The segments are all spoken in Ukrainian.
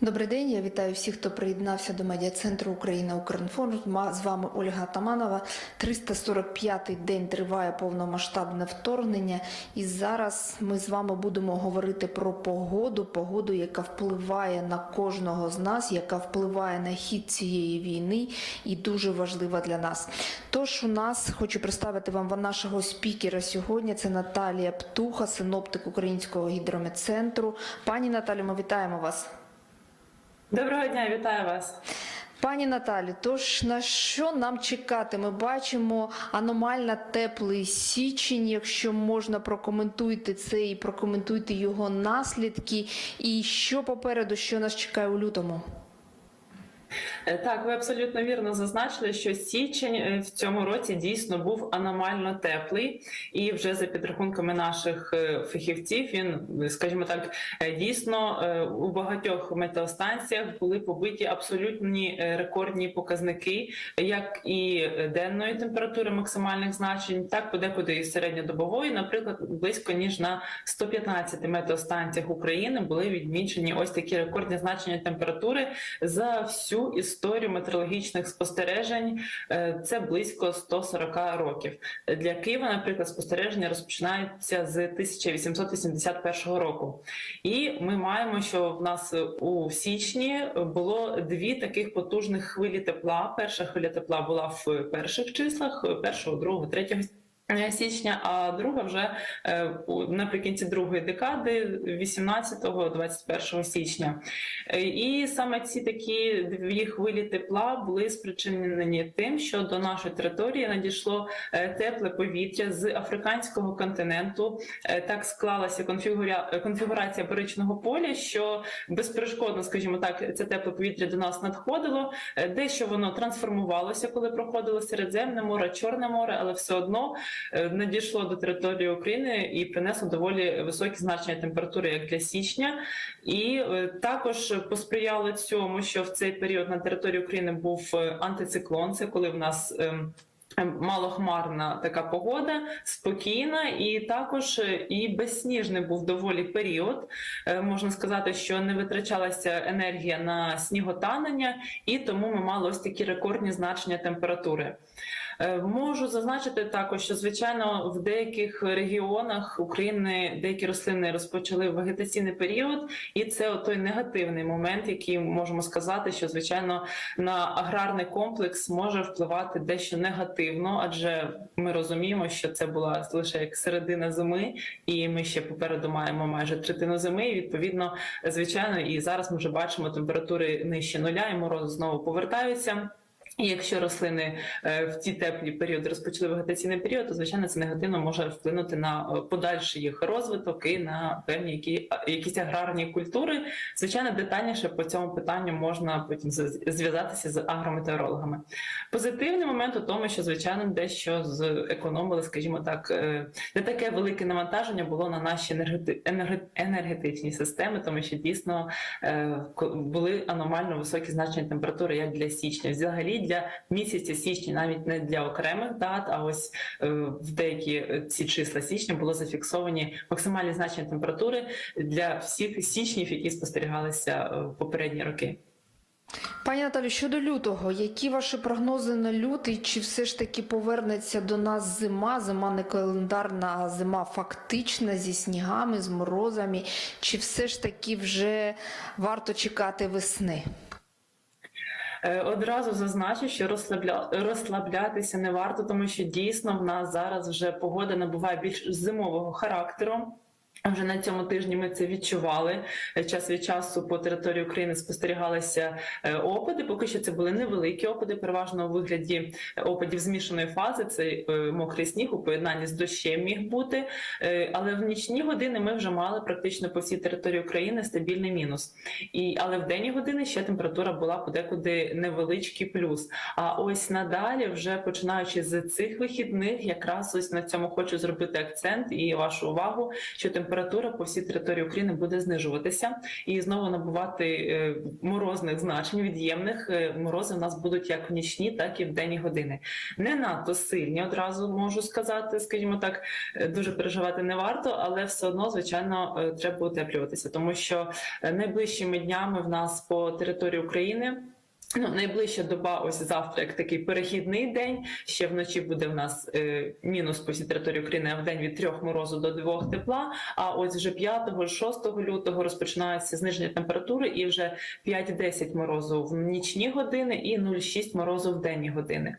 Добрий день, я вітаю всіх, хто приєднався до медіа-центру Україна Укрінформ. З вами Ольга Таманова. 345-й день триває повномасштабне вторгнення. І зараз ми з вами будемо говорити про погоду, погоду, яка впливає на кожного з нас, яка впливає на хід цієї війни і дуже важлива для нас. Тож у нас хочу представити вам нашого спікера сьогодні. Це Наталія Птуха, синоптик Українського гідрометцентру. Пані Наталю, ми вітаємо вас. Доброго дня, вітаю вас. Пані Наталі, тож на що нам чекати? Ми бачимо аномально теплий січень. Якщо можна, прокоментуйте це і прокоментуйте його наслідки. І що попереду, що нас чекає у лютому? Е, Так, ви абсолютно вірно зазначили, що січень е, в цьому році дійсно був аномально теплий, і вже за підрахунками наших е, фахівців, він, скажімо так, дійсно у багатьох метеостанціях були побиті абсолютні рекордні показники, як і денної температури максимальних значень, так подекуди і середньодобової, наприклад, близько ніж на 115 метеостанціях України були відмічені ось такі рекордні значення температури за всю історію метеорологічних спостережень. Е, Це близько 140 років. Для Києва, наприклад, спостереження розпочинаються з 1881 року. І ми маємо, що в нас у січні було дві таких потужних хвилі тепла. Перша хвиля тепла була в перших числах, першого, другого, третього. Січня, а друга вже е, наприкінці другої декади, 18-21 січня. Е, І саме ці такі дві хвилі тепла були спричинені тим, що до нашої території надійшло е, тепле повітря з африканського континенту. Е, Так склалася конфігуря... конфігурація баричного поля, що безперешкодно, скажімо так, це тепле повітря до нас надходило. Е, Дещо воно трансформувалося, коли проходило Середземне море, Чорне море, але все одно е, надійшло до території України і принесло доволі високі значення температури, як для січня. І е, також посприяло цьому, що в цей період на території України був е, антициклон. Це коли в нас. ем, ем, Малохмарна така погода, спокійна, і також е, і безсніжний був доволі період. Е, Можна сказати, що не витрачалася енергія на сніготанення, і тому ми мали ось такі рекордні значення температури. Е, Можу зазначити також, що звичайно в деяких регіонах України деякі рослини розпочали вегетаційний період, і це той негативний момент, який можемо сказати, що звичайно на аграрний комплекс може впливати дещо негативно, адже ми розуміємо, що це була лише як середина зими, і ми ще попереду маємо майже третину зими. І відповідно, звичайно, і зараз ми вже бачимо температури нижче нуля, і морози знову повертаються. І якщо рослини е, в ті теплі періоди розпочали вегетаційний період, то звичайно це негативно може вплинути на е, подальший їх розвиток і на певні які, якісь аграрні культури. Звичайно, детальніше по цьому питанню можна потім зв'язатися з агрометеорологами. Позитивний момент у тому, що звичайно дещо зекономили, скажімо так, е, не таке велике навантаження було на наші енергети- енергетичні системи, тому що дійсно були аномально високі значення температури, як для січня. Взагалі для місяця січня, навіть не для окремих дат, а ось е, в деякі е, ці числа січня було зафіксовані максимальні значення температури для всіх січнів, які спостерігалися е, в попередні роки. Пані Наталю, щодо лютого, які ваші прогнози на лютий? Чи все ж таки повернеться до нас зима? Зима не календарна, а зима фактична зі снігами, з морозами? Чи все ж таки вже варто чекати весни? Е, Одразу зазначу, що розслабля... розслаблятися не варто, тому що дійсно в нас зараз вже погода набуває більш зимового характеру. Вже на цьому тижні ми це відчували. Е, Час від часу по території України спостерігалися е, опади. Поки що це були невеликі опади, переважно у вигляді опадів змішаної фази. Це е, мокрий сніг у поєднанні з дощем міг бути. Е, Але в нічні години ми вже мали практично по всій території України стабільний мінус. І але в денні години ще температура була подекуди невеличкий плюс. А ось надалі, вже починаючи з цих вихідних, якраз ось на цьому хочу зробити акцент і вашу увагу, що температура температура по всій території України буде знижуватися і знову набувати е, морозних значень, від'ємних Е, морози в нас будуть як в нічні, так і в денні години. Не надто сильні, одразу можу сказати, скажімо так, е, дуже переживати не варто, але все одно, звичайно, треба утеплюватися, тому що найближчими днями в нас по території України. Ну, найближча доба, ось завтра, як такий перехідний день. Ще вночі буде в нас е, мінус по всій території України, а в день від трьох морозу до двох тепла. А ось вже 5-6 лютого розпочинається зниження температури, і вже 5-10 морозу в нічні години і 0,6 морозу в денні години.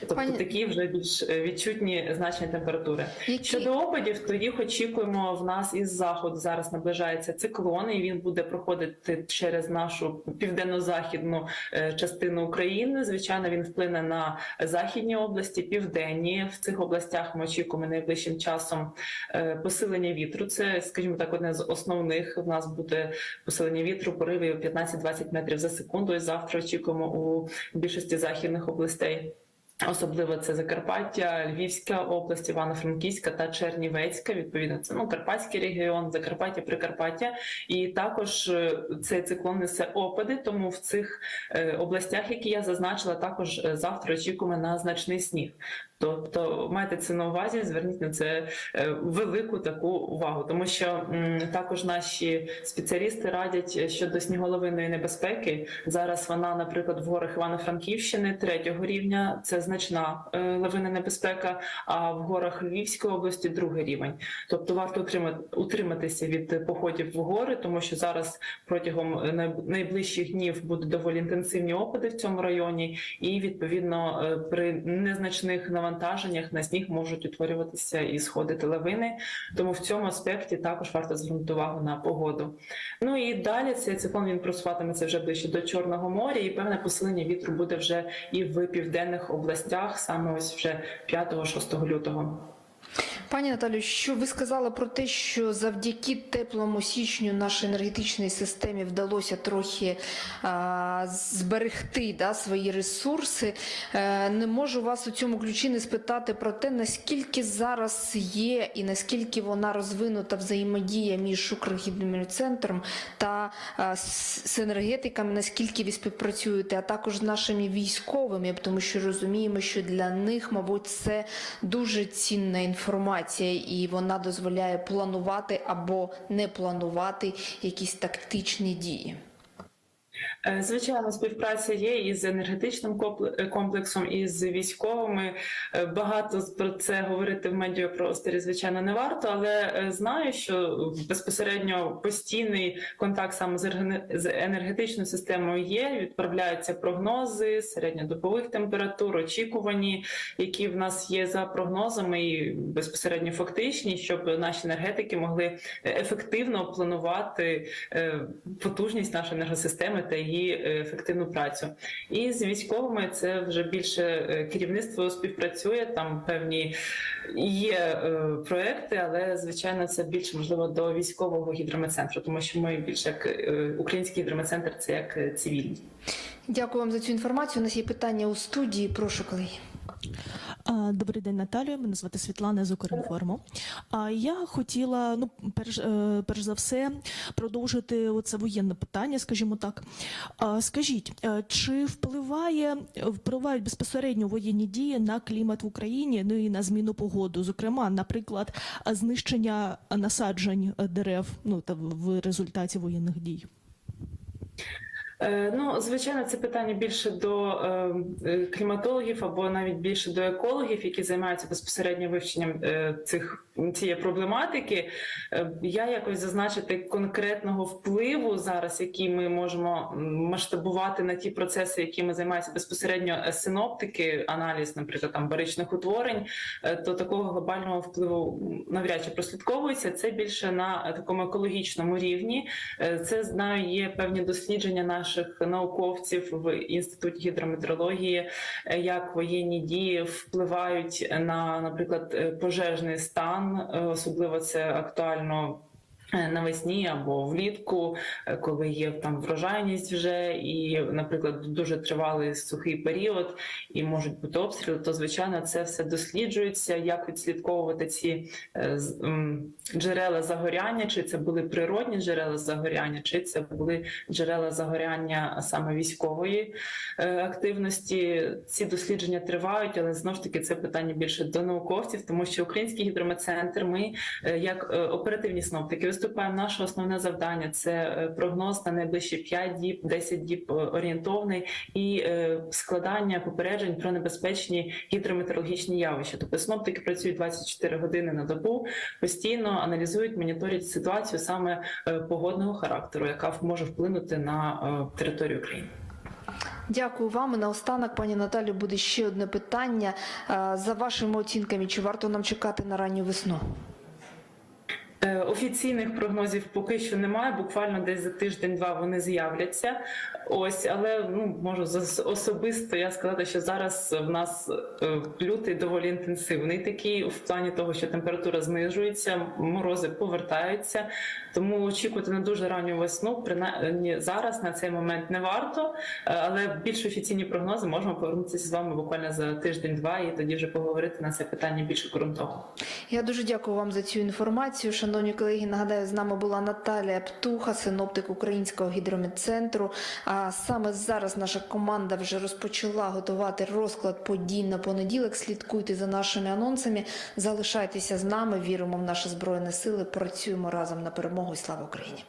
Тобто Пані- такі вже більш е, відчутні значення температури. Які... Щодо опадів, то їх очікуємо в нас із заходу. Зараз наближається циклон, і він буде проходити через нашу південно-західну е, частину України. Звичайно, він вплине на західні області, південні. В цих областях ми очікуємо найближчим часом е, посилення вітру. Це, скажімо так, одне з основних. У нас буде посилення вітру, пориви 15-20 метрів за секунду. І завтра очікуємо у більшості західних областей. Особливо це Закарпаття, Львівська область, Івано-Франківська та Чернівецька. Відповідно, це ну Карпатський регіон, Закарпаття, Прикарпаття. І також е, цей циклон несе опади. Тому в цих е, областях, які я зазначила, також е, завтра очікуємо на значний сніг. Тобто майте це на увазі, зверніть на це е, велику таку увагу, тому що також наші спеціалісти радять е, щодо сніголовинної небезпеки. Зараз вона, наприклад, в горах Івано-Франківщини третього рівня це значна е, лавина небезпека. А в горах Львівської області другий рівень. Тобто варто утримати утриматися від походів в гори, тому що зараз протягом найближчих днів будуть доволі інтенсивні опади в цьому районі, і відповідно при незначних навантаженнях на сніг можуть утворюватися і сходити лавини. Тому в цьому аспекті також варто звернути увагу на погоду. Ну і далі цей циклон він просуватиметься вже ближче до Чорного моря, і певне посилення вітру буде вже і в південних областях, саме ось вже 5-6 лютого. Пані Наталю, що ви сказали про те, що завдяки теплому січню нашій енергетичній системі вдалося трохи а, зберегти да, свої ресурси. Е, не можу вас у цьому ключі не спитати про те, наскільки зараз є і наскільки вона розвинута взаємодія між Укргідрометцентром та а, з, з енергетиками, наскільки ви співпрацюєте, а також з нашими військовими, тому що розуміємо, що для них, мабуть, це дуже цінна інформація, і вона дозволяє планувати або не планувати якісь тактичні дії. Е, Звичайно, співпраця є і з енергетичним е, комплексом, і з військовими. Е, Багато про це говорити в медіапросторі, звичайно, не варто, але знаю, що безпосередньо постійний контакт саме з енергетичною системою є. Відправляються прогнози середньодобових температур, очікувані, які в нас є за прогнозами, і безпосередньо фактичні, щоб наші енергетики могли ефективно планувати потужність нашої енергосистеми та її е, ефективну працю. І з військовими це вже більше е, керівництво співпрацює. Там певні є е, проекти, але звичайно це більше можливо до військового гідрометцентру, тому що ми більше як український гідрометцентр, це як цивільний. Дякую вам за цю інформацію. У нас є питання у студії. Прошу, колеги. А, Добрий день, Наталію. Мене звати Світлана з Укрінформу. А я хотіла, ну, перш, е, перш за все, продовжити оце воєнне питання, скажімо так. Скажіть, е, чи впливає впливають безпосередньо воєнні дії на клімат в Україні, ну і на зміну погоду? Зокрема, наприклад, знищення насаджень е, дерев, ну та в результаті воєнних дій? Е, Ну, звичайно, це питання більше до е, е, кліматологів або навіть більше до екологів, які займаються безпосередньо вивченням цих цієї проблематики. Я якось зазначити конкретного впливу зараз, який ми можемо масштабувати на ті процеси, якими займаються безпосередньо синоптики, аналіз, наприклад, там баричних утворень, то такого глобального впливу навряд чи прослідковується. Це більше на такому екологічному рівні. Це знаю, є певні дослідження наших науковців в інституті гідрометеорології, е, як воєнні дії впливають на, наприклад, е, пожежний стан. Е, Особливо це актуально Навесні або влітку, е, коли є там врожайність вже, і, наприклад, дуже тривалий сухий період, і можуть бути обстріли, то звичайно це все досліджується, як відслідковувати ці е, джерела загоряння, чи це були природні джерела загоряння, чи це були джерела загоряння саме військової е, активності. Ці дослідження тривають, але знову ж таки це питання більше до науковців, тому що Український гідрометцентр, ми е, як е, оперативні синоптики виступаємо. Наше основне завдання це е, прогноз на найближчі 5 діб, 10 діб е, орієнтовний і е, складання попереджень про небезпечні гідрометеорологічні явища. Тобто синоптики працюють 24 години на добу, постійно аналізують, моніторять ситуацію саме погодного характеру, яка може вплинути на територію країни. Дякую вам. І наостанок, пані Наталі, буде ще одне питання. За вашими оцінками, чи варто нам чекати на ранню весну? Е, Офіційних прогнозів поки що немає. Буквально десь за тиждень-два вони з'являться. Ось, але ну можу особисто я сказати, що зараз в нас е, лютий доволі інтенсивний такий в плані того, що температура знижується, морози повертаються. Тому очікувати на дуже ранню весну, принаймні зараз на цей момент не варто. Е, Але більш офіційні прогнози можемо повернутися з вами буквально за тиждень-два, і тоді вже поговорити на це питання більш ґрунтовно. Я дуже дякую вам за цю інформацію. Шановні колеги, нагадаю, з нами була Наталія Птуха, синоптик Українського гідрометцентру. А саме зараз наша команда вже розпочала готувати розклад подій на понеділок. Слідкуйте за нашими анонсами. Залишайтеся з нами. Віримо в наші збройні сили. Працюємо разом на перемогу. Слава Україні!